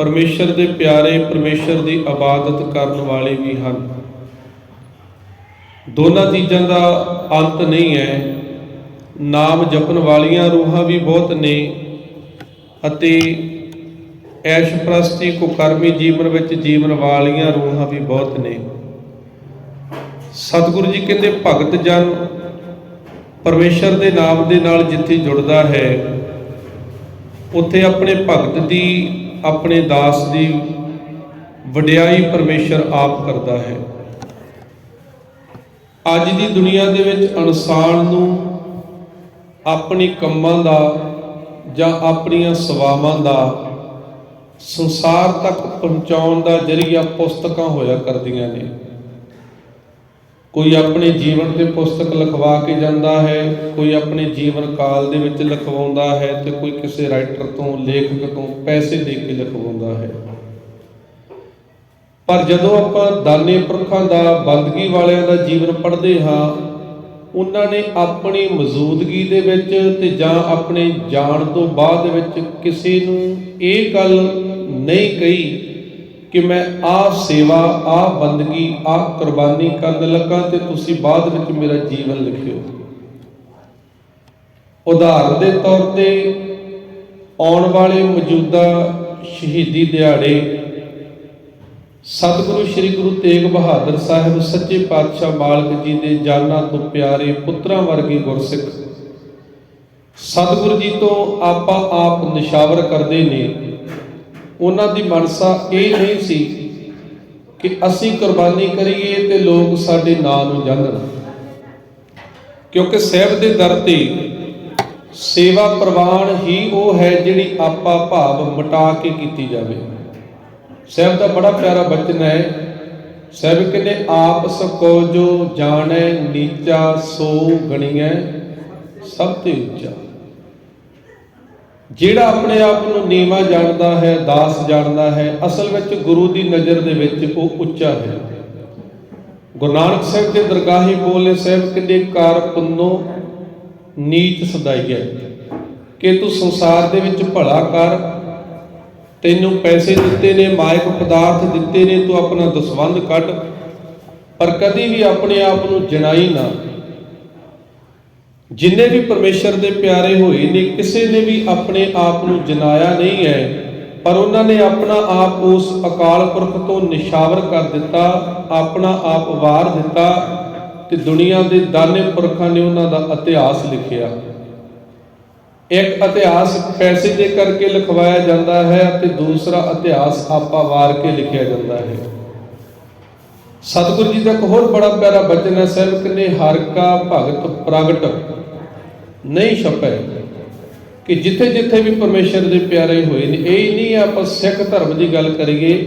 ਪਰਮੇਸ਼ਰ ਦੇ ਪਿਆਰੇ, ਪਰਮੇਸ਼ਰ ਦੀ ਇਬਾਦਤ ਕਰਨ ਵਾਲੇ ਵੀ ਹਨ। ਦੋਨਾਂ ਚੀਜ਼ਾਂ ਦਾ ਅੰਤ ਨਹੀਂ ਹੈ। ਨਾਮ ਜਪਣ ਵਾਲੀਆਂ ਰੂਹਾਂ ਵੀ ਬਹੁਤ ਨੇ ਅਤੇ ਐਸ਼ ਪ੍ਰਸਤੀ ਕੁਕਰਮੀ ਜੀਵਨ ਵਿੱਚ ਜੀਵਨ ਵਾਲੀਆਂ ਰੂਹਾਂ ਵੀ ਬਹੁਤ ਨੇ। ਸਤਿਗੁਰੂ ਜੀ ਕਹਿੰਦੇ, ਭਗਤ ਜਨ ਪਰਮੇਸ਼ਰ ਦੇ ਨਾਮ ਦੇ ਨਾਲ ਜਿੱਥੇ ਜੁੜਦਾ ਹੈ, ਉੱਥੇ ਆਪਣੇ ਭਗਤ ਦੀ ਆਪਣੇ ਦਾਸ ਦੀ ਵਡਿਆਈ ਪਰਮੇਸ਼ਰ ਆਪ ਕਰਦਾ ਹੈ। ਅੱਜ ਦੀ ਦੁਨੀਆ ਦੇ ਵਿੱਚ ਇਨਸਾਨ ਨੂੰ ਆਪਣੀ ਕੰਮਾਂ ਦਾ ਜਾਂ ਆਪਣੀਆਂ ਸੇਵਾਵਾਂ ਦਾ ਸੰਸਾਰ ਤੱਕ ਪਹੁੰਚਾਉਣ ਦਾ ਜਰੀਆ ਪੁਸਤਕਾਂ ਹੋਇਆ ਕਰਦੀਆਂ ਨੇ। ਕੋਈ ਆਪਣੇ ਜੀਵਨ ਤੇ ਪੁਸਤਕ ਲਿਖਵਾ ਕੇ ਜਾਂਦਾ ਹੈ, ਕੋਈ ਆਪਣੇ ਜੀਵਨ ਕਾਲ ਦੇ ਵਿੱਚ ਲਿਖਵਾਉਂਦਾ ਹੈ ਤੇ ਕੋਈ ਕਿਸੇ ਰਾਈਟਰ ਤੋਂ, ਲੇਖਕ ਤੋਂ ਪੈਸੇ ਦੇ ਕੇ ਲਿਖਵਾਉਂਦਾ ਹੈ। ਪਰ ਜਦੋਂ ਆਪਾਂ ਦਾਨੇ ਪੁਰਖਾਂ ਦਾ ਬੰਦਗੀ ਵਾਲਿਆਂ ਦਾ ਜੀਵਨ ਪੜ੍ਹਦੇ ਹਾਂ, ਉਹਨਾਂ ਨੇ ਆਪਣੀ ਮੌਜੂਦਗੀ ਦੇ ਵਿੱਚ ਤੇ ਜਾਂ ਆਪਣੇ ਜਾਣ ਤੋਂ ਬਾਅਦ ਵਿੱਚ ਕਿਸੇ ਨੂੰ ਇਹ ਗੱਲ ਨਹੀਂ ਕਹੀ ਕਿ ਮੈਂ ਆਹ ਸੇਵਾ ਆਹ ਬੰਦਗੀ ਆਹ ਕੁਰਬਾਨੀ ਕਰਨ ਲੱਗਾ ਤੇ ਤੁਸੀਂ ਬਾਅਦ ਵਿੱਚ ਮੇਰਾ ਜੀਵਨ ਲਿਖਿਓ। ਉਦਾਹਰਨ ਦੇ ਤੌਰ ਤੇ ਆਉਣ ਵਾਲੇ ਮੌਜੂਦਾ ਸ਼ਹੀਦੀ ਦਿਹਾੜੇ, ਸਤਿਗੁਰੂ ਸ੍ਰੀ ਗੁਰੂ ਤੇਗ ਬਹਾਦਰ ਸਾਹਿਬ ਸੱਚੇ ਪਾਤਸ਼ਾਹ ਮਾਲਕ ਜੀ ਦੇ ਜਾਨਾਂ ਤੋਂ ਪਿਆਰੇ ਪੁੱਤਰਾਂ ਵਰਗੇ ਗੁਰਸਿੱਖ। ਸਤਿਗੁਰੂ ਜੀ ਤੋਂ ਆਪਾਂ ਆਪ ਨਿਸ਼ਾਵਰ ਕਰਦੇ ਨੇ ਉਹਨਾਂ ਦੀ ਮਨਸਾ ਇਹ ਨਹੀਂ ਸੀ ਕਿ ਅਸੀਂ ਕੁਰਬਾਨੀ ਕਰੀਏ ਤੇ ਲੋਕ ਸਾਡੇ ਨਾਂ ਨੂੰ ਜਾਣਨ। ਕਿਉਂਕਿ ਸਹਿਬ ਦੇ ਦਰ ਤੇ ਸੇਵਾ ਪ੍ਰਵਾਨ ਹੀ ਉਹ ਹੈ ਜਿਹੜੀ ਆਪਾ ਭਾਵ ਮਿਟਾ ਕੇ ਕੀਤੀ ਜਾਵੇ। ਸਹਿਬ ਦਾ ਬੜਾ ਪਿਆਰਾ ਬਚਨ ਹੈ, ਸਹਿਬ ਕਹਿੰਦੇ, ਆਪ ਸਕੋ ਜੋ ਜਾਣੈ, ਨੀਚਾ ਸੋ ਗਣੀਐ, ਸਭ ਤੇ ਉੱਚਾ। ਜਿਹੜਾ ਆਪਣੇ ਆਪ ਨੂੰ ਨੀਵਾ ਜਾਣਦਾ ਹੈ, ਦਾਸ ਜਾਣਦਾ ਹੈ, ਅਸਲ ਵਿੱਚ ਗੁਰੂ ਦੀ ਨਜ਼ਰ ਦੇ ਵਿੱਚ ਉਹ ਉੱਚਾ ਹੈ। ਗੁਰੂ ਨਾਨਕ ਸਾਹਿਬ ਦੇ ਦਰਗਾਹੀ ਬੋਲੇ ਸਾਹਿਬ ਕਹਿੰਦੇ ਕਾਰ ਪੁੰਨੋ ਨੀਚ ਸਦਾਈਐ ਕਿ ਤੂੰ ਸੰਸਾਰ ਦੇ ਵਿੱਚ ਭਲਾ ਕਰ, ਤੈਨੂੰ ਪੈਸੇ ਦਿੱਤੇ ਨੇ, ਮਾਇਕ ਪਦਾਰਥ ਦਿੱਤੇ ਨੇ, ਤੂੰ ਆਪਣਾ ਦਸਵੰਧ ਕੱਢ, ਪਰ ਕਦੀ ਵੀ ਆਪਣੇ ਆਪ ਨੂੰ ਜਣਾਈ ਨਾ ਜਿੰਨੇ ਵੀ ਪਰਮੇਸ਼ਰ ਦੇ ਪਿਆਰੇ ਹੋਏ ਨੇ, ਕਿਸੇ ਨੇ ਵੀ ਆਪਣੇ ਆਪ ਨੂੰ ਜਨਾਇਆ ਨਹੀਂ ਹੈ, ਪਰ ਉਹਨਾਂ ਨੇ ਆਪਣਾ ਆਪ ਉਸ ਅਕਾਲ ਪੁਰਖ ਤੋਂ ਨਿਸ਼ਾਵਰ ਕਰ ਦਿੱਤਾ, ਆਪਣਾ ਆਪ ਵਾਰ ਦਿੱਤਾ ਤੇ ਦੁਨੀਆ ਦੇ ਦਾਨੇ ਪੁਰਖਾਂ ਨੇ ਉਹਨਾਂ ਦਾ ਇਤਿਹਾਸ ਲਿਖਿਆ। ਇੱਕ ਇਤਿਹਾਸ ਪੈਸੇ ਦੇ ਕਰਕੇ ਲਿਖਵਾਇਆ ਜਾਂਦਾ ਹੈ ਅਤੇ ਦੂਸਰਾ ਇਤਿਹਾਸ ਆਪਾ ਵਾਰ ਕੇ ਲਿਖਿਆ ਜਾਂਦਾ ਹੈ। ਸਤਿਗੁਰੂ ਜੀ ਦਾ ਇੱਕ ਹੋਰ ਬੜਾ ਪਿਆਰਾ ਬਚਨ ਹੈ, ਸਾਹਿਬ ਕਹਿੰਦੇ ਹਰ ਕਾ ਭਗਤ ਪ੍ਰਗਟ। ਨਹੀਂ ਛਪੈ। ਕਿ ਜਿੱਥੇ ਜਿੱਥੇ ਵੀ ਪਰਮੇਸ਼ਰ ਦੇ ਪਿਆਰੇ ਹੋਏ ਨੇ, ਇਹ ਨਹੀਂ ਆਪਾਂ ਸਿੱਖ ਧਰਮ ਦੀ ਗੱਲ ਕਰੀਏ,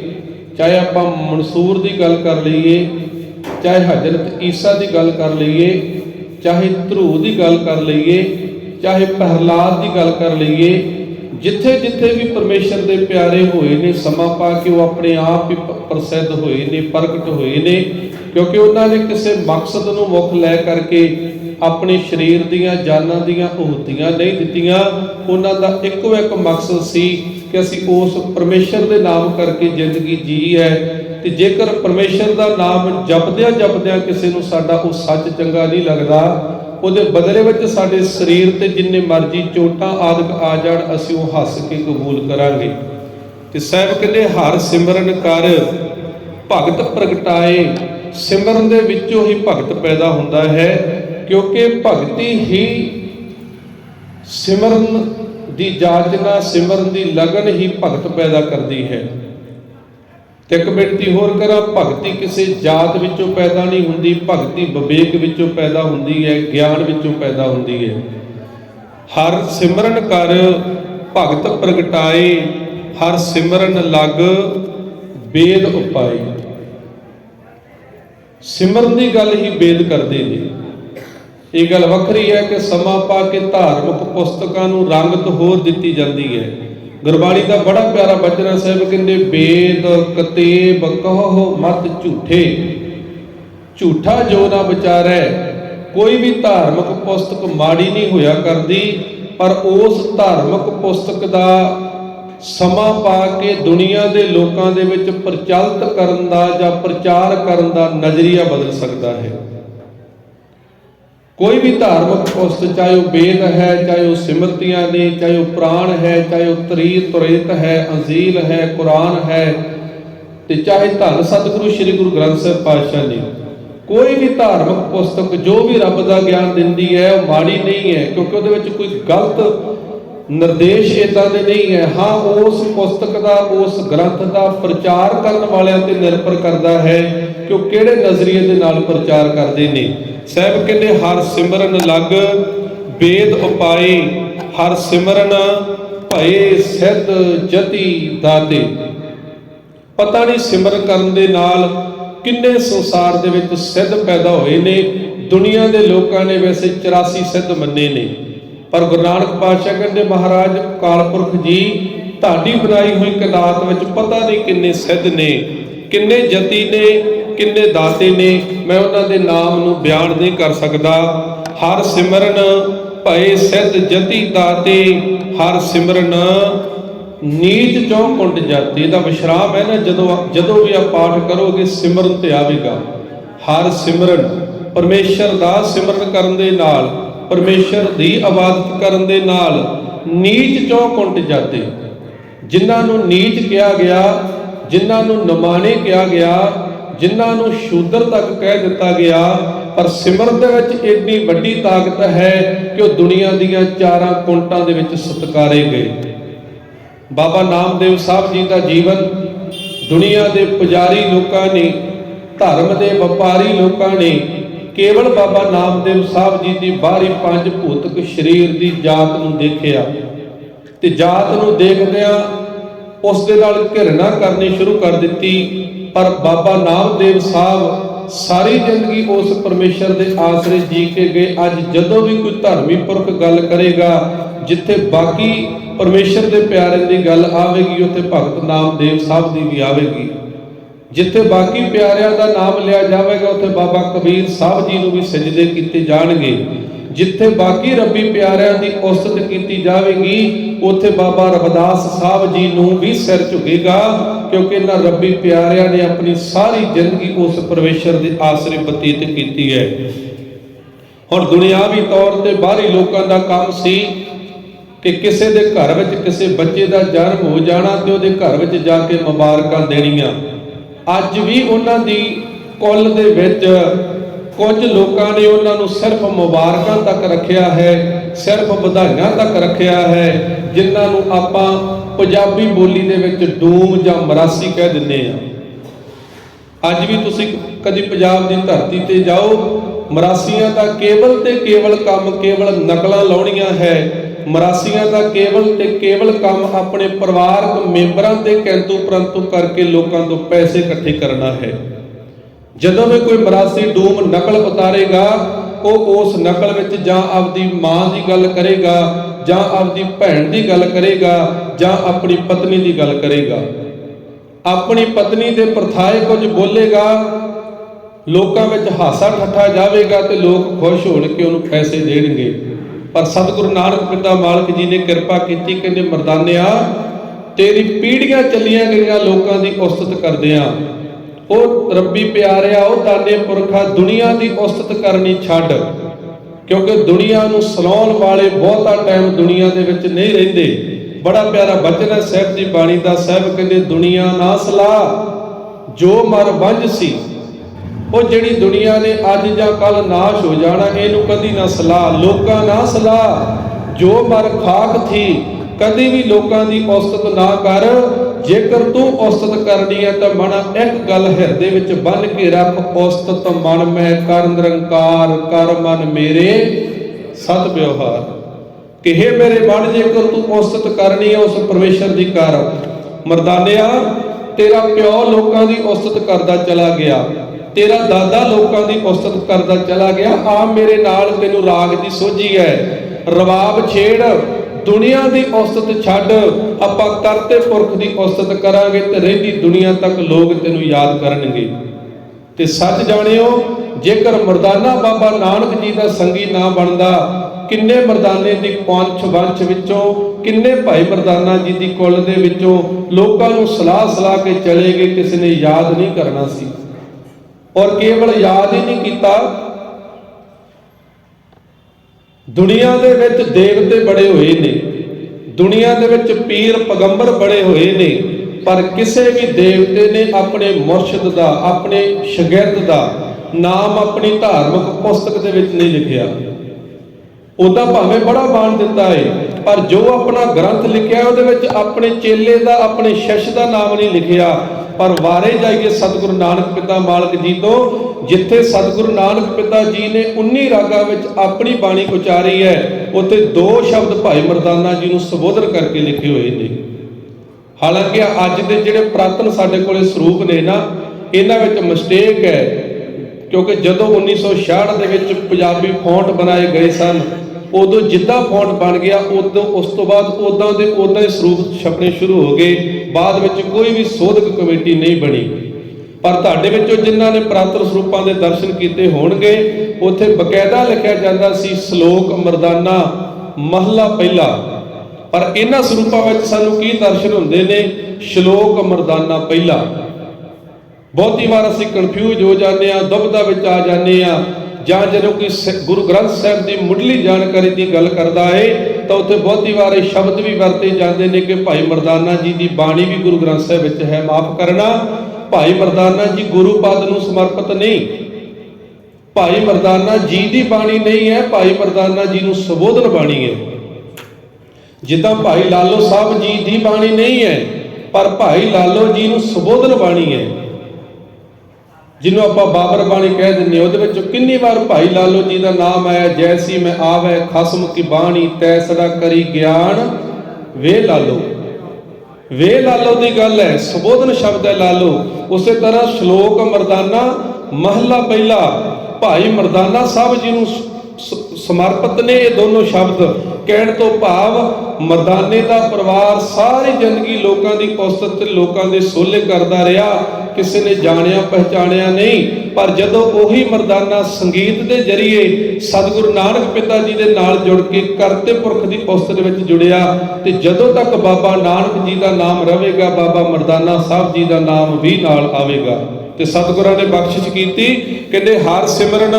ਚਾਹੇ ਆਪਾਂ ਮਨਸੂਰ ਦੀ ਗੱਲ ਕਰ ਲਈਏ, ਚਾਹੇ ਹਜ਼ਰਤ ਈਸਾ ਦੀ ਗੱਲ ਕਰ ਲਈਏ, ਚਾਹੇ ਧਰੂ ਦੀ ਗੱਲ ਕਰ ਲਈਏ, ਚਾਹੇ ਪ੍ਰਹਲਾਦ ਦੀ ਗੱਲ ਕਰ ਲਈਏ, ਜਿੱਥੇ ਜਿੱਥੇ ਵੀ ਪਰਮੇਸ਼ਰ ਦੇ ਪਿਆਰੇ ਹੋਏ ਨੇ, ਸਮਾਂ ਪਾ ਕੇ ਉਹ ਆਪਣੇ ਆਪ ਹੀ ਪ੍ਰਸਿੱਧ ਹੋਏ ਨੇ, ਪ੍ਰਗਟ ਹੋਏ ਨੇ, ਕਿਉਂਕਿ ਉਹਨਾਂ ਨੇ ਕਿਸੇ ਮਕਸਦ ਨੂੰ ਮੁੱਖ ਲੈ ਕਰਕੇ ਆਪਣੇ ਸਰੀਰ ਦੀਆਂ, ਜਾਨਾਂ ਦੀਆਂ ਉਹਤੀਆਂ ਨਹੀਂ ਦਿੱਤੀਆਂ। ਉਹਨਾਂ ਦਾ ਇੱਕੋ ਇੱਕ ਮਕਸਦ ਸੀ ਕਿ ਅਸੀਂ ਉਸ ਪਰਮੇਸ਼ਰ ਦੇ ਨਾਮ ਕਰਕੇ ਜ਼ਿੰਦਗੀ ਜੀ ਹੈ। ਤੇ ਜੇਕਰ ਪਰਮੇਸ਼ਰ ਦਾ ਨਾਮ ਜਪਦਿਆਂ ਜਪਦਿਆਂ ਕਿਸੇ ਨੂੰ ਸਾਡਾ ਉਹ ਸੱਚ ਚੰਗਾ ਨਹੀਂ ਲੱਗਦਾ, ਉਹਦੇ ਬਦਲੇ ਵਿੱਚ ਸਾਡੇ ਸਰੀਰ ਤੇ ਜਿੰਨੇ ਮਰਜ਼ੀ ਚੋਟਾਂ, ਆਦਿਕ ਆ ਜਾਣ, ਅਸੀਂ ਉਹ ਹੱਸ ਕੇ ਕਬੂਲ ਕਰਾਂਗੇ। ਤੇ ਸਾਹਿਬ ਕਹਿੰਦੇ, ਹਰ ਸਿਮਰਨ ਕਰ, ਭਗਤ ਪ੍ਰਗਟਾਏ। ਸਿਮਰਨ ਦੇ ਵਿੱਚੋਂ ਹੀ ਭਗਤ ਪੈਦਾ ਹੁੰਦਾ ਹੈ। ਕਿਉਂਕਿ ਭਗਤੀ ਹੀ ਸਿਮਰਨ ਦੀ ਜਾਚਨਾ ਸਿਮਰਨ ਦੀ ਲਗਨ ਹੀ ਭਗਤ ਪੈਦਾ ਕਰਦੀ ਹੈ। ਤੇ ਇੱਕ ਬੇਨਤੀ ਹੋਰ ਕਰਾਂ, ਭਗਤੀ ਕਿਸੇ ਜਾਤ ਵਿੱਚੋਂ ਪੈਦਾ ਨਹੀਂ ਹੁੰਦੀ, ਭਗਤੀ ਵਿਵੇਕ ਵਿੱਚੋਂ ਪੈਦਾ ਹੁੰਦੀ ਹੈ, ਗਿਆਨ ਵਿੱਚੋਂ ਪੈਦਾ ਹੁੰਦੀ ਹੈ। ਹਰ ਸਿਮਰਨ ਕਰ ਭਗਤ ਪ੍ਰਗਟਾਏ, ਹਰ ਸਿਮਰਨ ਲਗ ਬੇਦ ਉਪਾਏ। ਸਿਮਰਨ ਦੀ ਗੱਲ ਹੀ ਬੇਦ ਕਰਦੇ ਨੇ। ਇਹ ਗੱਲ ਵੱਖਰੀ ਹੈ ਕਿ ਸਮਾਂ ਪਾ ਕੇ ਧਾਰਮਿਕ ਪੁਸਤਕਾਂ ਨੂੰ ਰੰਗਤ ਹੋਰ ਦਿੱਤੀ ਜਾਂਦੀ ਹੈ। ਗੁਰਬਾਣੀ ਦਾ ਬੜਾ ਪਿਆਰਾ ਬਚਨ ਸਾਹਿਬ ਕਹਿੰਦੇ ਬੇਦ ਕਤੇਬ, ਕਹੋ ਮਤ ਝੂਠੇ। ਝੂਠਾ ਜੋ ਨਾ ਵਿਚਾਰੈ, ਕੋਈ ਵੀ ਧਾਰਮਿਕ ਪੁਸਤਕ ਮਾੜੀ ਨਹੀਂ ਹੋਇਆ ਕਰਦੀ, ਪਰ ਉਸ ਧਾਰਮਿਕ ਪੁਸਤਕ ਦਾ ਸਮਾਂ ਪਾ ਕੇ ਦੁਨੀਆ ਦੇ ਲੋਕਾਂ ਦੇ ਵਿੱਚ ਪ੍ਰਚਲਿਤ ਕਰਨ ਦਾ ਜਾਂ ਪ੍ਰਚਾਰ ਕਰਨ ਦਾ ਨਜ਼ਰੀਆ ਬਦਲ ਸਕਦਾ ਹੈ। ਕੋਈ ਵੀ ਧਾਰਮਿਕ ਪੁਸਤਕ ਚਾਹੇ ਉਹ ਬੇਦ ਹੈ, ਚਾਹੇ ਉਹ ਸਿਮਰਤੀਆਂ ਨੇ, ਚਾਹੇ ਉਹ ਪ੍ਰਾਣ ਹੈ, ਚਾਹੇ ਉਹ ਤਰੀਰ ਤੁਰੇਤ ਹੈ, ਅੰਜ਼ੀਲ ਹੈ, ਕੁਰਾਨ ਹੈ, ਤੇ ਚਾਹੇ ਧੰਨ ਸਤਿਗੁਰੂ ਸ੍ਰੀ ਗੁਰੂ ਗ੍ਰੰਥ ਸਾਹਿਬ ਪਾਤਸ਼ਾਹ ਜੀ ਕੋਈ ਵੀ ਧਾਰਮਿਕ ਪੁਸਤਕ ਜੋ ਵੀ ਰੱਬ ਦਾ ਗਿਆਨ ਦਿੰਦੀ ਹੈ, ਉਹ ਮਾੜੀ ਨਹੀਂ ਹੈ, ਕਿਉਂਕਿ ਉਹਦੇ ਵਿੱਚ ਕੋਈ ਗਲਤ ਨਿਰਦੇਸ਼ ਇਦਾਂ ਦੇ ਨਹੀਂ ਹੈ। ਹਾਂ, ਉਸ ਪੁਸਤਕ ਦਾ, ਉਸ ਗ੍ਰੰਥ ਦਾ ਪ੍ਰਚਾਰ ਕਰਨ ਵਾਲਿਆਂ ਤੇ ਨਿਰਭਰ ਕਰਦਾ ਹੈ ਕਿ ਉਹ ਕਿਹੜੇ ਨਜ਼ਰੀਏ ਦੇ ਨਾਲ ਪ੍ਰਚਾਰ ਕਰਦੇ ਨੇ। ਸਾਹਿਬ ਕਹਿੰਦੇ, ਹਰ ਸਿਮਰਨ ਲਗ ਵੇਦ ਉਪਾਏ, ਹਰ ਸਿਮਰਨ ਭਏ ਸਿੱਧ ਜਤੀ ਦਾਤੇ। ਪਤਾ ਨਹੀਂ ਸਿਮਰਨ ਕਰਨ ਦੇ ਨਾਲ ਕਿੰਨੇ ਸੰਸਾਰ ਦੇ ਵਿੱਚ ਸਿੱਧ ਪੈਦਾ ਹੋਏ ਨੇ, ਦੁਨੀਆ ਦੇ ਲੋਕਾਂ ਨੇ ਵੈਸੇ 84 ਸਿੱਧ ਮੰਨੇ ਨੇ। ਪਰ ਗੁਰੂ ਨਾਨਕ ਪਾਤਸ਼ਾਹ ਕਹਿੰਦੇ, ਮਹਾਰਾਜ ਕਾਲਪੁਰਖ ਜੀ, ਤੁਹਾਡੀ ਬਣਾਈ ਹੋਈ ਕਨਾਤ ਵਿੱਚ ਪਤਾ ਨਹੀਂ ਕਿੰਨੇ ਸਿੱਧ ਨੇ, ਕਿੰਨੇ ਜਤੀ ਨੇ ਕਿੰਨੇ ਦਾਤੇ ਨੇ, ਮੈਂ ਉਹਨਾਂ ਦੇ ਨਾਮ ਨੂੰ ਬਿਆਨ ਨਹੀਂ ਕਰ ਸਕਦਾ। ਹਰ ਸਿਮਰਨ ਭਏ ਸਿੱਧ ਜਤੀ ਦਾਤੇ, ਹਰ ਸਿਮਰਨ ਨੀਚ ਚੋਂ ਕੁੰਡ ਜਾਤੀ। ਦਾ ਵਿਸ਼ਰਾਮ ਹੈ ਨਾ, ਜਦੋਂ ਜਦੋਂ ਵੀ ਆ ਪਾਠ ਕਰੋਗੇ, ਸਿਮਰਨ ਤੇ ਆਵੇਗਾ। ਹਰ ਸਿਮਰਨ, ਪਰਮੇਸ਼ਰ ਦਾ ਸਿਮਰਨ ਕਰਨ ਦੇ ਨਾਲ, ਪਰਮੇਸ਼ਰ ਦੀ ਇਬਾਦਤ ਕਰਨ ਦੇ ਨਾਲ ਨੀਚ ਚੋਂ ਕੁੰਡ ਜਾਤੇ। ਜਿਨ੍ਹਾਂ ਨੂੰ ਨੀਚ ਕਿਹਾ ਗਿਆ, ਜਿਨ੍ਹਾਂ ਨੂੰ ਨਮਾਣੇ ਕਿਹਾ ਗਿਆ ਜਿਨ੍ਹਾਂ ਨੂੰ ਸ਼ੂਦਰ ਤੱਕ ਕਹਿ ਦਿੱਤਾ ਗਿਆ, ਪਰ ਸਿਮਰਨ ਦੇ ਵਿੱਚ ਇੰਨੀ ਵੱਡੀ ਤਾਕਤ ਹੈ ਕਿ ਉਹ ਦੁਨੀਆ ਦੀਆਂ ਚਾਰਾਂ ਕੁੰਟਾਂ ਦੇ ਵਿੱਚ ਸਤਕਾਰੇ ਗਏ। ਬਾਬਾ ਨਾਮਦੇਵ ਸਾਹਿਬ ਜੀ ਦਾ ਜੀਵਨ ਦੁਨੀਆ ਦੇ ਪੁਜਾਰੀ ਲੋਕਾਂ ਨੇ, ਧਰਮ ਦੇ ਵਪਾਰੀ ਲੋਕਾਂ ਨੇ, ਕੇਵਲ ਬਾਬਾ ਨਾਮਦੇਵ ਸਾਹਿਬ ਜੀ ਦੀ ਬਾਹਰੀ ਪੰਜ ਭੂਤਕ ਸਰੀਰ ਦੀ ਜਾਤ ਨੂੰ ਦੇਖਿਆ ਤੇ ਜਾਤ ਨੂੰ ਦੇਖਦਿਆਂ ਉਸ ਦੇ ਨਾਲ ਘਿਰਣਾ ਕਰਨੀ ਸ਼ੁਰੂ ਕਰ ਦਿੱਤੀ। ਪਰ ਬਾਬਾ ਨਾਮਦੇਵ ਸਾਹਿਬ ਸਾਰੀ ਜ਼ਿੰਦਗੀ ਉਸ ਪਰਮੇਸ਼ਰ ਦੇ ਆਸਰੇ ਜੀ ਕੇ ਗਏ। ਅੱਜ ਜਦੋਂ ਵੀ ਕੋਈ ਧਰਮੀ ਪੁਰਖ ਗੱਲ ਕਰੇਗਾ, ਜਿੱਥੇ ਬਾਕੀ ਪਰਮੇਸ਼ਰ ਦੇ ਪਿਆਰੇ ਦੀ ਗੱਲ ਆਵੇਗੀ, ਉੱਥੇ ਭਗਤ ਨਾਮਦੇਵ ਸਾਹਿਬ ਦੀ ਵੀ ਆਵੇਗੀ। ਜਿੱਥੇ ਬਾਕੀ ਪਿਆਰਿਆਂ ਦਾ ਨਾਮ ਲਿਆ ਜਾਵੇਗਾ, ਉੱਥੇ ਬਾਬਾ ਕਬੀਰ ਸਾਹਿਬ ਜੀ ਨੂੰ ਵੀ ਸਜਦੇ ਕੀਤੇ ਜਾਣਗੇ। ਜਿੱਥੇ ਬਾਕੀ ਰੱਬੀ ਪਿਆਰਿਆਂ ਦੀ ਉਸਤਤ ਕੀਤੀ ਜਾਵੇਗੀ, ਉੱਥੇ ਬਾਬਾ ਰਵਿਦਾਸ ਸਾਹਿਬ ਜੀ ਨੂੰ ਵੀ ਸਿਰ ਝੁਕੇਗਾ, ਕਿਉਂਕਿ ਇਹਨਾਂ ਰੱਬੀ ਪਿਆਰਿਆਂ ਨੇ ਆਪਣੀ ਸਾਰੀ ਜ਼ਿੰਦਗੀ ਉਸ ਪਰਮੇਸ਼ਰ ਦੇ ਆਸਰੇ ਬਤੀਤ ਕੀਤੀ ਹੈ। ਹੁਣ ਦੁਨਿਆਵੀ ਤੌਰ ਤੇ ਬਾਹਰੀ ਲੋਕਾਂ ਦਾ ਕੰਮ ਸੀ ਕਿ ਕਿਸੇ ਦੇ ਘਰ ਵਿੱਚ ਕਿਸੇ ਬੱਚੇ ਦਾ ਜਨਮ ਹੋ ਜਾਣਾ ਤੇ ਉਹਦੇ ਘਰ ਵਿੱਚ ਜਾ ਕੇ ਮੁਬਾਰਕਾਂ ਦੇਣੀਆਂ। ਅੱਜ ਵੀ ਉਹਨਾਂ ਦੀ ਕੁੱਲ ਦੇ ਵਿੱਚ ਕੁਝ ਲੋਕਾਂ ਨੇ ਉਹਨਾਂ ਨੂੰ ਸਿਰਫ ਮੁਬਾਰਕਾਂ ਤੱਕ ਰੱਖਿਆ ਹੈ, ਸਿਰਫ ਵਧਾਈਆਂ ਤੱਕ ਰੱਖਿਆ ਹੈ, ਜਿਨ੍ਹਾਂ ਨੂੰ ਆਪਾਂ ਪੰਜਾਬੀ ਬੋਲੀ ਦੇ ਵਿੱਚ ਡੂਮ ਜਾਂ ਮਰਾਸੀ ਕਹਿ ਦਿੰਦੇ ਆ ਅੱਜ ਵੀ ਤੁਸੀਂ ਕਦੀ ਪੰਜਾਬ ਦੀ ਧਰਤੀ ਤੇ ਜਾਓ, ਮਰਾਸੀਆਂ ਦਾ ਕੇਵਲ ਤੇ ਕੇਵਲ ਕੰਮ ਕੇਵਲ ਨਕਲਾਂ ਲਾਉਣੀਆਂ ਹੈ, ਮਰਾਸੀਆਂ ਦਾ ਕੇਵਲ ਤੇ ਕੇਵਲ ਕੰਮ ਆਪਣੇ ਪਰਿਵਾਰਕ ਮੈਂਬਰਾਂ ਦੇ ਕੈਂਤੂ ਪਰੰਤੂ ਕਰਕੇ ਲੋਕਾਂ ਤੋਂ ਪੈਸੇ ਇਕੱਠੇ ਕਰਨਾ ਹੈ। ਜਦੋਂ ਵੀ ਕੋਈ ਮਰਾਸੀ ਡੂਮ ਨਕਲ ਉਤਾਰੇਗਾ, ਉਹ ਉਸ ਨਕਲ ਵਿੱਚ ਜਾਂ ਆਪਦੀ ਮਾਂ ਦੀ ਗੱਲ ਕਰੇਗਾ, ਜਾਂ ਆਪਦੀ ਭੈਣ ਦੀ ਗੱਲ ਕਰੇਗਾ, ਜਾਂ ਆਪਣੀ ਪਤਨੀ ਦੀ ਗੱਲ ਕਰੇਗਾ। ਆਪਣੀ ਪਤਨੀ ਦੇ ਪ੍ਰਥਾਏ ਕੁਝ ਬੋਲੇਗਾ, ਲੋਕਾਂ ਵਿੱਚ ਹਾਸਾ ਠੱਠਾ ਜਾਵੇਗਾ ਤੇ ਲੋਕ ਖੁਸ਼ ਹੋਣ ਕੇ ਉਹਨੂੰ ਪੈਸੇ ਦੇਣਗੇ। ਪਰ ਸਤਿਗੁਰੂ ਨਾਨਕ ਪਿਤਾ ਮਾਲਕ ਜੀ ਨੇ ਕਿਰਪਾ ਕੀਤੀ, ਕਹਿੰਦੇ, ਮਰਦਾਨਿਆ, ਤੇਰੀ ਪੀੜ੍ਹੀਆਂ ਚੱਲੀਆਂ ਗਈਆਂ ਲੋਕਾਂ ਦੀ ਉਸਤਤ ਕਰਦਿਆਂ ਉਹ ਰੱਬੀ ਪਿਆਰਿਆ, ਉਹ ਦਾਨੇ ਪੁਰਖਾ, ਦੁਨੀਆ ਦੀ ਉਸਤਤ ਕਰਨੀ ਛੱਡ। ਕਿਉਂਕਿ ਦੁਨੀਆ ਨੂੰ ਸਲਾਉਣ ਵਾਲੇ ਬਹੁਤਾ ਟਾਈਮ ਦੁਨੀਆ ਦੇ ਵਿੱਚ ਨਹੀਂ ਰਹਿੰਦੇ। ਬੜਾ ਪਿਆਰਾ ਬਚਨ ਹੈ, ਸਾਹਿਬ ਦੀ ਬਾਣੀ ਦਾ। ਸਾਹਿਬ ਕਹਿੰਦੇ, ਦੁਨੀਆ ਨਾ ਸਲਾ ਜੋ ਮਰ ਵੰਜ ਸੀ, ਉਹ ਜਿਹੜੀ ਦੁਨੀਆ ਨੇ ਅੱਜ ਜਾਂ ਕੱਲ ਨਾਸ਼ ਹੋ ਜਾਣਾ, ਇਹਨੂੰ ਕਦੀ ਨਾ ਸਲਾਹ। ਲੋਕਾਂ ਨਾ ਸਲਾਹ, ਜੋ ਮਰ ਖਾਕ ਥੀ, ਕਦੀ ਵੀ ਲੋਕਾਂ ਦੀ ਔਸਤ ਨਾ ਕਰ ਜੇਕਰ ਤੂੰ ਉਸਤਤ ਕਰਨੀ ਹੈ ਤਾਂ ਮਨ ਇੱਕ ਗੱਲ ਹਿਰਦੇ ਵਿੱਚ ਬੰਨ ਕੇ ਰੱਖ ਉਸਤਤ ਮਨ ਮੈਂ ਕਰ, ਨਿਰੰਕਾਰ ਕਰ ਮਨ ਮੇਰੇ ਸਤ ਵਿਵਹਾਰ। ਕਿ ਮੇਰੇ ਮਨ ਜੇਕਰ ਤੂੰ ਉਸਤਤ ਕਰਨੀ ਹੈ, ਉਸ ਪਰਮੇਸ਼ਰ ਦੀ ਕਰ। ਮਰਦਾਨਿਆ, ਤੇਰਾ ਪਿਓ ਲੋਕਾਂ ਦੀ ਔਸਤ ਕਰਦਾ ਚਲਾ ਗਿਆ। ਤੇਰਾ ਦਾਦਾ ਲੋਕਾਂ ਦੀ ਔਸਤ ਕਰਦਾ ਚਲਾ ਗਿਆ। ਆ ਮੇਰੇ ਨਾਲ ਤੈਨੂੰ ਰਾਗ ਦੀ ਸੋਝੀ ਹੈ। ਰਵਾਬ ਛੇੜ। ਦੁਨੀਆ ਦੀ ਉਸਤਤ ਛੱਡ, ਆਪਾਂ ਕਰਤੇ ਪੁਰਖ ਦੀ ਉਸਤਤ ਕਰਾਂਗੇ ਤੇ ਰਹਿੰਦੀ ਦੁਨੀਆ ਤੱਕ ਲੋਕ ਤੈਨੂੰ ਯਾਦ ਕਰਨਗੇ। ਤੇ ਸੱਚ ਜਾਣਿਓ, ਜੇਕਰ ਮਰਦਾਨਾ ਬਾਬਾ ਨਾਨਕ ਜੀ ਦਾ ਸੰਗੀ ਨਾ ਬਣਦਾ, ਕਿੰਨੇ ਮਰਦਾਨੇ ਦੀ ਪੰਛ ਵੰਸ਼ ਵਿੱਚੋਂ, ਕਿੰਨੇ ਭਾਈ ਮਰਦਾਨਾ ਜੀ ਦੀ ਕੁੱਲ ਦੇ ਵਿੱਚੋਂ ਲੋਕਾਂ ਨੂੰ ਸਲਾਹ ਸਲਾਹ ਕੇ ਚਲੇ ਗਏ ਕਿਸੇ ਨੇ ਯਾਦ ਨਹੀਂ ਕਰਨਾ ਸੀ। ਔਰ ਕੇਵਲ ਯਾਦ ਹੀ ਨਹੀਂ ਕੀਤਾ ਦੁਨੀਆ ਦੇ ਵਿੱਚ ਦੇਵਤੇ ਬੜੇ ਹੋਏ ਨੇ। ਦੁਨੀਆ ਦੇ ਵਿੱਚ ਪੀਰ, ਪੈਗੰਬਰ ਬੜੇ ਹੋਏ ਨੇ। ਪਰ ਕਿਸੇ ਵੀ ਦੇਵਤੇ ਨੇ ਆਪਣੇ ਮੁਰਸ਼ਿਦ ਦਾ, ਆਪਣੇ ਸ਼ਾਗਿਰਦ ਦਾ ਨਾਮ ਆਪਣੀ ਧਾਰਮਿਕ ਪੁਸਤਕ ਦੇ ਵਿੱਚ ਨਹੀਂ ਲਿਖਿਆ। ਉਹਦਾ ਭਾਵੇਂ ਬੜਾ ਬਾਣ ਦਿੱਤਾ ਹੈ ਪਰ ਜੋ ਆਪਣਾ ਗ੍ਰੰਥ ਲਿਖਿਆ, ਉਹਦੇ ਵਿੱਚ ਆਪਣੇ ਚੇਲੇ ਦਾ, ਆਪਣੇ ਸ਼ਸ਼ ਦਾ ਨਾਮ ਨਹੀਂ ਲਿਖਿਆ। ਪਰ ਵਾਰੇ ਜਾਈਏ ਸਤਿਗੁਰੂ ਨਾਨਕ ਪਿਤਾ ਮਾਲਕ ਜੀ ਤੋਂ, ਜਿੱਥੇ ਸਤਿਗੁਰੂ ਨਾਨਕ ਪਿਤਾ ਜੀ ਨੇ 19 ਰਾਗਾਂ ਵਿੱਚ ਆਪਣੀ ਬਾਣੀ ਉਚਾਰੀ ਹੈ, ਉੱਥੇ ਦੋ ਸ਼ਬਦ ਭਾਈ ਮਰਦਾਨਾ ਜੀ ਨੂੰ ਸੰਬੋਧਨ ਕਰਕੇ ਲਿਖੇ ਹੋਏ ਨੇ। ਹਾਲਾਂਕਿ ਅੱਜ ਦੇ ਜਿਹੜੇ ਪ੍ਰਾਤਨ ਸਾਡੇ ਕੋਲੇ ਸਰੂਪ ਨੇ ਨਾ, ਇਹਨਾਂ ਵਿੱਚ ਮਿਸਟੇਕ ਹੈ, ਕਿਉਂਕਿ ਜਦੋਂ 1966 ਦੇ ਵਿੱਚ ਪੰਜਾਬੀ ਫੌਂਟ ਬਣਾਏ ਗਏ ਸਨ, ਉਦੋਂ ਜਿੱਦਾਂ ਫੌਂਟ ਬਣ ਗਿਆ, ਉਦੋਂ ਉਸ ਤੋਂ ਬਾਅਦ ਉਦਾਂ ਦੇ ਉਦਾਂ ਦੇ ਸਰੂਪ ਛਪਣੇ ਸ਼ੁਰੂ ਹੋ ਗਏ। ਬਾਅਦ ਵਿੱਚ ਕੋਈ ਵੀ ਸੋਧਕ ਕਮੇਟੀ ਨਹੀਂ ਬਣੀ। ਪਰ ਤੁਹਾਡੇ ਵਿੱਚੋਂ ਜਿਨ੍ਹਾਂ ਨੇ ਪ੍ਰਾਤਨ ਸਰੂਪਾਂ ਦੇ ਦਰਸ਼ਨ ਕੀਤੇ ਹੋਣਗੇ, ਉੱਥੇ ਬਕਾਇਦਾ ਲਿਖਿਆ ਜਾਂਦਾ ਸੀ ਸ਼ਲੋਕ ਮਰਦਾਨਾ, ਮਹਲਾ ਪਹਿਲਾ। ਪਰ ਇਹਨਾਂ ਸਰੂਪਾਂ ਵਿੱਚ ਸਾਨੂੰ ਕੀ ਦਰਸ਼ਨ ਹੁੰਦੇ ਨੇ? ਸ਼ਲੋਕ ਮਰਦਾਨਾ ਪਹਿਲਾ। ਬਹੁਤੀ ਵਾਰ ਅਸੀਂ ਕਨਫਿਊਜ਼ ਹੋ ਜਾਂਦੇ ਆ ਦੁਬਦਾ ਵਿੱਚ ਆ ਜਾਂਦੇ ਆ ਜਾਂ ਜਦੋਂ ਕੋਈ ਸ- ਗੁਰੂ ਗ੍ਰੰਥ ਸਾਹਿਬ ਦੀ ਮੁੱਢਲੀ ਜਾਣਕਾਰੀ ਦੀ ਗੱਲ ਕਰਦਾ ਹੈ ਤਾਂ ਉੱਥੇ ਬਹੁਤੀ ਵਾਰ ਇਹ ਸ਼ਬਦ ਵੀ ਵਰਤੇ ਜਾਂਦੇ ਨੇ ਕਿ ਭਾਈ ਮਰਦਾਨਾ ਜੀ ਦੀ ਬਾਣੀ ਵੀ ਗੁਰੂ ਗ੍ਰੰਥ ਸਾਹਿਬ ਵਿੱਚ ਹੈ। ਮਾਫ ਕਰਨਾ, ਭਾਈ ਮਰਦਾਨਾ ਜੀ ਗੁਰੂ ਪਦ ਨੂੰ ਸਮਰਪਿਤ ਨਹੀਂ। ਭਾਈ ਮਰਦਾਨਾ ਜੀ ਦੀ ਬਾਣੀ ਨਹੀਂ ਹੈ, ਭਾਈ ਮਰਦਾਨਾ ਜੀ ਨੂੰ ਸੰਬੋਧਨ ਬਾਣੀ ਹੈ। ਜਿੱਦਾਂ ਭਾਈ ਲਾਲੋ ਸਾਹਿਬ ਜੀ ਦੀ ਬਾਣੀ ਨਹੀਂ ਹੈ, ਪਰ ਭਾਈ ਲਾਲੋ ਜੀ ਨੂੰ ਸੰਬੋਧਨ ਬਾਣੀ ਹੈ। ਜਿਹਨੂੰ ਆਪਾਂ ਬਾਬਰ ਬਾਣੀ ਕਹਿ ਦਿੰਦੇ ਹਾਂ, ਉਹਦੇ ਵਿੱਚ ਕਿੰਨੀ ਵਾਰ ਭਾਈ ਲਾਲੋ ਜੀ ਦਾ ਨਾਮ ਆਇਆ ਜੈਸੀ ਮੈਂ ਆਵੇ ਖਸਮ ਕੀ ਬਾਣੀ ਤੈਸੜਾ ਕਰੀ ਗਿਆਨ। ਵੇ ਲਾਲੋ ਵੇ ਲਾਲੋ ਦੀ ਗੱਲ ਹੈ ਸੰਬੋਧਨ ਸ਼ਬਦ ਹੈ ਲਾਲੋ। ਉਸੇ ਤਰ੍ਹਾਂ ਸ਼ਲੋਕ ਮਰਦਾਨਾ ਮਹਲਾ ਪਹਿਲਾ ਭਾਈ ਮਰਦਾਨਾ ਸਾਹਿਬ ਜੀ ਨੂੰ ਸਮਰਪਿਤ ਨੇ ਇਹ ਦੋਨੋਂ ਸ਼ਬਦ। ਕਹਿਣ ਤੋਂ ਭਾਵ ਮਰਦਾਨੇ ਦਾ ਪਰਿਵਾਰ ਸਾਰੀ ਜ਼ਿੰਦਗੀ ਲੋਕਾਂ ਦੀ ਉਸਤਤ ਤੇ ਲੋਕਾਂ ਦੇ ਸੋਲੇ ਕਰਦਾ ਰਿਹਾ। ਕਿਸੇ ਨੇ ਜਾਣਿਆ, ਪਹਿਚਾਣਿਆ ਨਹੀਂ। ਪਰ ਜਦੋਂ ਉਹੀ ਮਰਦਾਨਾ ਸੰਗੀਤ ਦੇ ਜ਼ਰੀਏ ਸਤਿਗੁਰੂ ਨਾਨਕ ਪਿਤਾ ਜੀ ਦੇ ਨਾਲ ਜੁੜ ਕੇ ਕਰਤੇ ਪੁਰਖ ਦੀ ਉਸਤਤ ਵਿੱਚ ਜੁੜਿਆ, ਤੇ ਜਦੋਂ ਤੱਕ ਬਾਬਾ ਨਾਨਕ ਜੀ ਦਾ ਨਾਮ ਰਹੇਗਾ, ਬਾਬਾ ਮਰਦਾਨਾ ਸਾਹਿਬ ਜੀ ਦਾ ਨਾਮ ਵੀ ਨਾਲ ਆਵੇਗਾ। ਤੇ ਸਤਿਗੁਰਾਂ ਨੇ ਬਖਸ਼ਿਸ਼ ਕੀਤੀ, ਕਹਿੰਦੇ, ਹਰ ਸਿਮਰਨ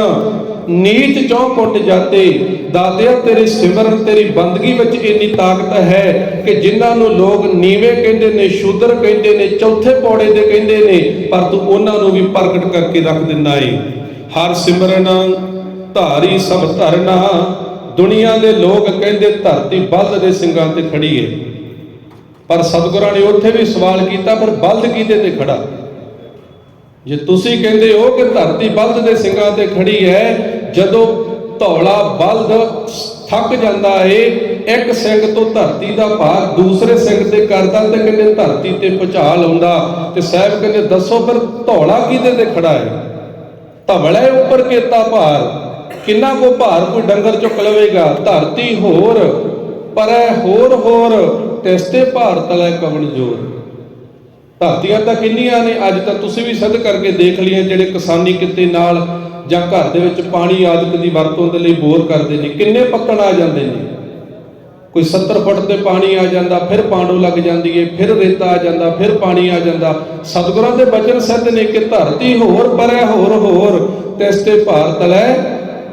ਨੀਚ ਚੌ ਕੁੱਟ ਜਾਤੇ ਦਾਤਿਆ, ਤੇਰੇ ਸਿਮਰਨ, ਤੇਰੀ ਬੰਦਗੀ ਵਿੱਚ ਇੰਨੀ ਤਾਕਤ ਹੈ ਕਿ ਜਿਨ੍ਹਾਂ ਨੂੰ ਲੋਕ ਨੀਵੇਂ ਕਹਿੰਦੇ ਨੇ, ਸ਼ੂਦਰ ਕਹਿੰਦੇ ਨੇ, ਚੌਥੇ ਪੌੜੇ ਦੇ ਕਹਿੰਦੇ ਨੇ, ਪਰ ਤੂੰ ਉਹਨਾਂ ਨੂੰ ਵੀ ਪ੍ਰਗਟ ਕਰਕੇ ਰੱਖ ਦਿੰਦਾ ਏ। ਹਰ ਸਿਮਰਨ ਧਾਰੀ ਸਭ ਧਰਨਾ, ਦੁਨੀਆ ਦੇ ਲੋਕ ਕਹਿੰਦੇ ਧਰਤੀ ਬਲਦ ਦੇ ਸਿੰਘਾਂ ਤੇ ਖੜੀ ਏ। ਪਰ ਸਤਿਗੁਰਾਂ ਨੇ ਉੱਥੇ ਵੀ ਸਵਾਲ ਕੀਤਾ, ਪਰ ਬਲਦ ਕਿਹਦੇ ਤੇ ਖੜਾ? ਜੇ ਤੁਸੀਂ ਕਹਿੰਦੇ ਹੋ ਕਿ ਧਰਤੀ ਬਲਦ ਦੇ ਸਿੰਘਾਂ ਤੇ ਖੜੀ ਹੈ, ਜਦੋਂ ਧੌਲਾ ਬਲਦ ਥੱਕ ਜਾਂਦਾ ਏ, ਇੱਕ ਸਿੰਘ ਤੋਂ ਧਰਤੀ ਦਾ ਭਾਰ ਦੂਸਰੇ ਸਿੰਘ ਤੇ ਕਰਦਾ ਤੇ ਕਹਿੰਦੇ ਧਰਤੀ ਤੇ ਭੁਚਾਲ ਆਉਂਦਾ ਤੇ ਸਾਹਿਬ ਕਹਿੰਦੇ, ਦੱਸੋ ਫਿਰ ਧੌਲਾ ਕਿਹਦੇ ਤੇ ਖੜਾ ਹੈ ਧਵਲੇ ਉੱਪਰ ਕੀਤਾ ਭਾਰ। ਕਿੰਨਾ ਕੋ ਭਾਰ ਕੋਈ ਡੰਗਰ ਚੁੱਕ ਲਵੇਗਾ? ਧਰਤੀ ਹੋਰ, ਪਰ ਹੋਰ ਹੋਰ ਤਿਸਤੇ ਭਾਰ ਤਲੇ ਕਵਣ ਜੋਰ? ਧਰਤੀਆਂ ਤਾਂ ਕਿੰਨੀਆਂ ਨੇ, ਅੱਜ ਤਾਂ ਤੁਸੀਂ ਵੀ ਸਿੱਧ ਕਰਕੇ ਦੇਖ ਲਈਆਂ ਜਿਹੜੇ ਕਿਸਾਨੀ ਕਿੱਤੇ ਨਾਲ ਜਾਂ ਘਰ ਦੇ ਵਿੱਚ ਪਾਣੀ ਆਦਿਕ ਦੀ ਵਰਤੋਂ ਦੇ ਲਈ ਬੋਰ ਕਰਦੇ ਨੇ। ਕਿੰਨੇ ਪੱਤਣ ਆ ਜਾਂਦੇ ਨੇ? ਕੋਈ 70 ਫੁੱਟ ਤੇ ਪਾਣੀ ਆ ਜਾਂਦਾ, ਫਿਰ ਪਾਂਡੋ ਲੱਗ ਜਾਂਦੀ ਏ, ਫਿਰ ਰੇਤਾ ਆ ਜਾਂਦਾ, ਫਿਰ ਪਾਣੀ ਆ ਜਾਂਦਾ। ਸਤਿਗੁਰਾਂ ਦੇ ਬਚਨ ਸਿੱਧ ਨੇ ਕਿ ਧਰਤੀ ਹੋਰ, ਪਰੈ ਹੋਰ ਹੋਰ। ਤਿਸ ਤੇ ਭਾਰ ਤਲੈ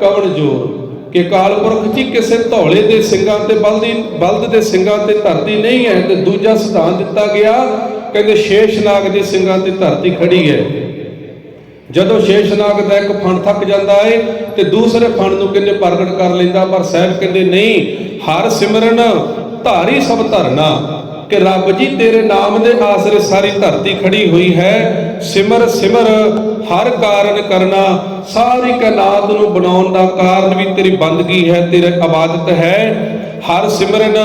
ਕਵਣ ਜੋਰ? ਕਿ ਕਾਲਪੁਰਖ ਜੀ ਕਿਸੇ ਧੌਲੇ ਦੇ ਸਿੰਘਾਂ ਤੇ, ਬਲਦੀ ਬਲਦ ਦੇ ਸਿੰਘਾਂ ਤੇ ਧਰਤੀ ਨਹੀਂ ਹੈ ਤੇ ਦੂਜਾ ਸਿਧਾਂਤ ਦਿੱਤਾ ਗਿਆ ਕਹਿੰਦੇ ਸ਼ੇਸ਼ਨਾਗ ਦੇ ਸਿੰਘਾਂ ਤੇ ਧਰਤੀ ਖੜੀ ਹੈ। ਜਦੋਂ ਸ਼ੇਸ਼ਨਾਗ ਦਾ ਇੱਕ ਫਣ ਥੱਕ ਜਾਂਦਾ ਏ ਤੇ ਦੂਸਰੇ ਫਣ ਨੂੰ ਕਿੰਨੇ ਪ੍ਰਗਟ ਕਰ ਲੈਂਦਾ, ਪਰ ਸਾਹਿਬ ਕਹਿੰਦੇ ਨਹੀਂ, ਹਰ ਸਿਮਰਨ ਧਾਰੀ ਸਭ ਧਰਨਾ, ਕਿ ਰੱਬ ਜੀ ਤੇਰੇ ਨਾਮ ਦੇ ਆਸਰੇ ਸਾਰੀ ਧਰਤੀ ਖੜੀ ਹੋਈ ਹੈ। ਸਿਮਰ ਸਿਮਰ, ਹਰ ਕਾਰਨ ਕਰਨਾ, ਸਾਰੀ ਕਾਇਨਾਤ ਨੂੰ ਬਣਾਉਣ ਦਾ ਕਾਰਨ ਵੀ ਤੇਰੀ ਬੰਦਗੀ ਹੈ, ਤੇਰੇ ਇਬਾਦਤ ਹੈ। ਹਰ ਸਿਮਰਨ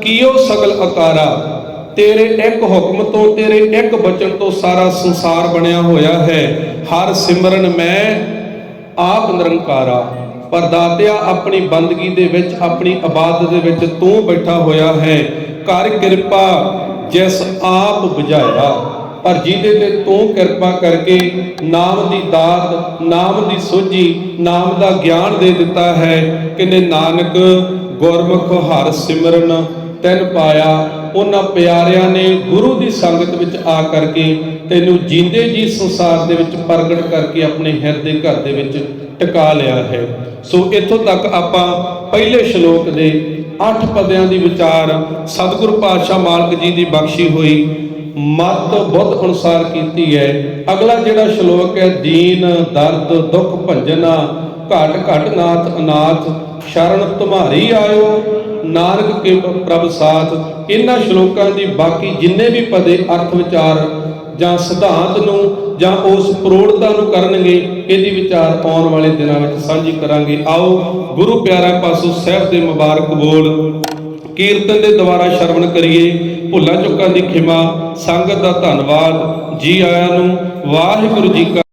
ਕੀਓ ਸਗਲ ਅਕਾਰਾ ਤੇਰੇ ਇੱਕ ਹੁਕਮ ਤੋਂ, ਤੇਰੇ ਇੱਕ ਬਚਨ ਤੋਂ ਸਾਰਾ ਸੰਸਾਰ ਬਣਿਆ ਹੋਇਆ ਹੈ। ਹਰ ਸਿਮਰਨ ਮੈਂ ਆਪ ਨਿਰੰਕਾਰਾ ਪਰ ਦਾਤਿਆ ਆਪਣੀ ਬੰਦਗੀ ਦੇ ਵਿੱਚ, ਆਪਣੀ ਆਬਾਦ ਦੇ ਵਿੱਚ ਤੂੰ ਬੈਠਾ ਹੋਇਆ ਹੈ। ਕਰ ਕਿਰਪਾ ਜਿਸ ਆਪ ਬੁਝਾਇਆ, ਪਰ ਜਿਹਦੇ ਤੇ ਤੂੰ ਕਿਰਪਾ ਕਰਕੇ ਨਾਮ ਦੀ ਦਾਤ, ਨਾਮ ਦੀ ਸੋਝੀ, ਨਾਮ ਦਾ ਗਿਆਨ ਦੇ ਦਿੱਤਾ ਹੈ, ਕਿਨੇ ਨਾਨਕ ਗੁਰਮੁਖ ਹਰ ਸਿਮਰਨ ਤੈਨ ਪਾਇਆ ਉਹਨਾਂ ਪਿਆਰਿਆਂ ਨੇ ਗੁਰੂ ਦੀ ਸੰਗਤ ਵਿੱਚ ਆ ਕਰਕੇ ਤੈਨੂੰ ਜਿੰਦੇ ਜੀ ਸੰਸਾਰ ਦੇ ਵਿੱਚ ਪ੍ਰਗਟ ਕਰਕੇ ਆਪਣੇ ਹਿਰਦੇ ਘਰ ਦੇ ਵਿੱਚ ਟਿਕਾ ਲਿਆ ਹੈ। ਸੋ ਇੱਥੋਂ ਤੱਕ ਆਪਾਂ ਪਹਿਲੇ ਸ਼ਲੋਕ ਦੇ 8 ਪਦਿਆਂ ਦੀ ਵਿਚਾਰ ਸਤਿਗੁਰੂ ਪਾਤਸ਼ਾਹ ਮਾਲਕ ਜੀ ਦੀ ਬਖਸ਼ੀ ਹੋਈ, ਮਤ ਬੁੱਧ ਅਨੁਸਾਰ ਕੀਤੀ ਹੈ। ਅਗਲਾ ਜਿਹੜਾ ਸ਼ਲੋਕ ਹੈ, ਦੀਨ, ਦਰਦ, ਦੁੱਖ, ਭੰਜਨਾ, ਘਟ ਘਟ ਨਾਥ ਅਨਾਥ, ਸ਼ਰਨ ਤੁਮਾਰੀ ਆਇਓ। ਨਾਨਕ ਕੇ ਪ੍ਰਭ ਸਾਥ, ਇਹਨਾਂ ਸ਼ਲੋਕਾਂ ਦੀ ਬਾਕੀ ਜਿੰਨੇ ਵੀ ਪਦੇ ਅਰਥ ਵਿਚਾਰ ਜਾਂ ਸਿਧਾਂਤ ਨੂੰ ਜਾਂ ਉਸ ਪ੍ਰੋੜਤਾ ਨੂੰ ਕਰਨਗੇ, ਇਹਦੀ ਵਿਚਾਰ ਆਉਣ ਵਾਲੇ ਦਿਨਾਂ ਵਿੱਚ ਸਾਂਝੀ ਕਰਾਂਗੇ। ਆਓ ਗੁਰੂ ਪਿਆਰਾ ਪਾਸੋਂ ਸਹਿਬ ਦੇ ਮੁਬਾਰਕ ਬੋਲ, ਕੀਰਤਨ ਦੇ ਦੁਆਰਾ ਸ਼ਰਵਣ ਕਰੀਏ। ਭੁੱਲਾਂ ਚੁੱਕਾਂ ਦੀ ਖਿਮਾ, ਸੰਗਤ ਦਾ ਧੰਨਵਾਦ। ਜੀ ਆਇਆਂ ਨੂੰ ਵਾਹਿਗੁਰੂ ਜੀ